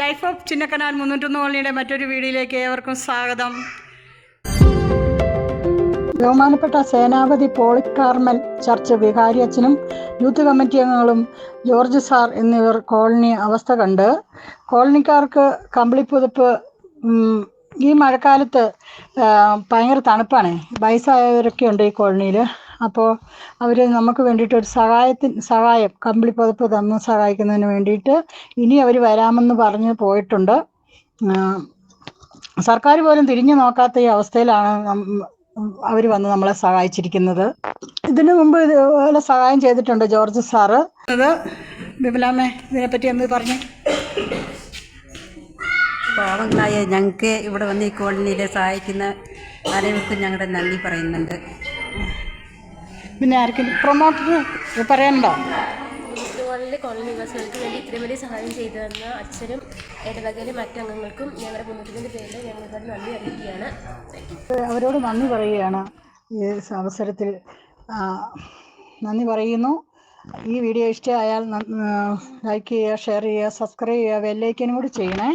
Life of Chinnakanal മുന്നൂറ്റൊന്ന് കോളനിയുടെ മറ്റൊരു വീഡിയോയിലേക്ക് ഏവർക്കും സ്വാഗതം. ബഹുമാനപ്പെട്ട സേനാപതി പോളിക്കാർമൽ ചർച്ച് വികാരി അച്ഛനും യൂത്ത് കമ്മിറ്റി അംഗങ്ങളും ജോർജ് സാർ എന്നിവർ കോളനി അവസ്ഥ കണ്ട്. കോളനിക്കാർക്ക് കമ്പിളിപ്പുതപ്പ് ഈ മഴക്കാലത്ത് ഭയങ്കര തണുപ്പാണ്. വയസ്സായവരൊക്കെ ഉണ്ട് ഈ കോളനിയിൽ അപ്പോൾ അവർ നമുക്ക് വേണ്ടിയിട്ട് ഒരു സഹായത്തിന് സഹായം കമ്പിളി പതിപ്പ് തന്ന് സഹായിക്കുന്നതിന് വേണ്ടിയിട്ട് ഇനി അവർ വരാമെന്ന് പറഞ്ഞ് പോയിട്ടുണ്ട്. സർക്കാർ പോലും തിരിഞ്ഞു നോക്കാത്ത ഈ അവസ്ഥയിലാണ് അവർ വന്ന് നമ്മളെ സഹായിച്ചിരിക്കുന്നത്. ഇതിനു മുമ്പ് ഇതുപോലെ സഹായം ചെയ്തിട്ടുണ്ട് ജോർജ് സാറ്. അത് വിമലാമ്മേ ഇതിനെപ്പറ്റി എന്ത് പറഞ്ഞു? പാവങ്ങളായ ഞങ്ങൾക്ക് ഇവിടെ വന്ന് ഈ കോളനിയിലെ സഹായിക്കുന്ന ആരെയൊക്കെ ഞങ്ങളുടെ നന്ദി പറയുന്നുണ്ട്. പിന്നെ ആർക്കും പ്രൊമോട്ടർ പറയാനുണ്ടോ? ഇതുപോലെ കോളനി നിവാസികൾക്ക് വേണ്ടി ഇത്രയും വലിയ സഹായം ചെയ്തു തന്ന അച്ഛനും ഇടവകയിലെ മറ്റംഗങ്ങൾക്കും ഞങ്ങളുടെ മുന്നൂറ്റിന്റെ പേരിൽ ഞങ്ങൾ ഇവിടെ നന്ദി അറിയിക്കുകയാണ്. അവരോട് നന്ദി പറയുകയാണ്. ഈ അവസരത്തിൽ നന്ദി പറയുന്നു. ഈ വീഡിയോ ഇഷ്ടമായാൽ ലൈക്ക് ചെയ്യുക ഷെയർ ചെയ്യുക സബ്സ്ക്രൈബ് ചെയ്യുക ബെല്ലൈക്കനും കൂടി ചെയ്യണേ.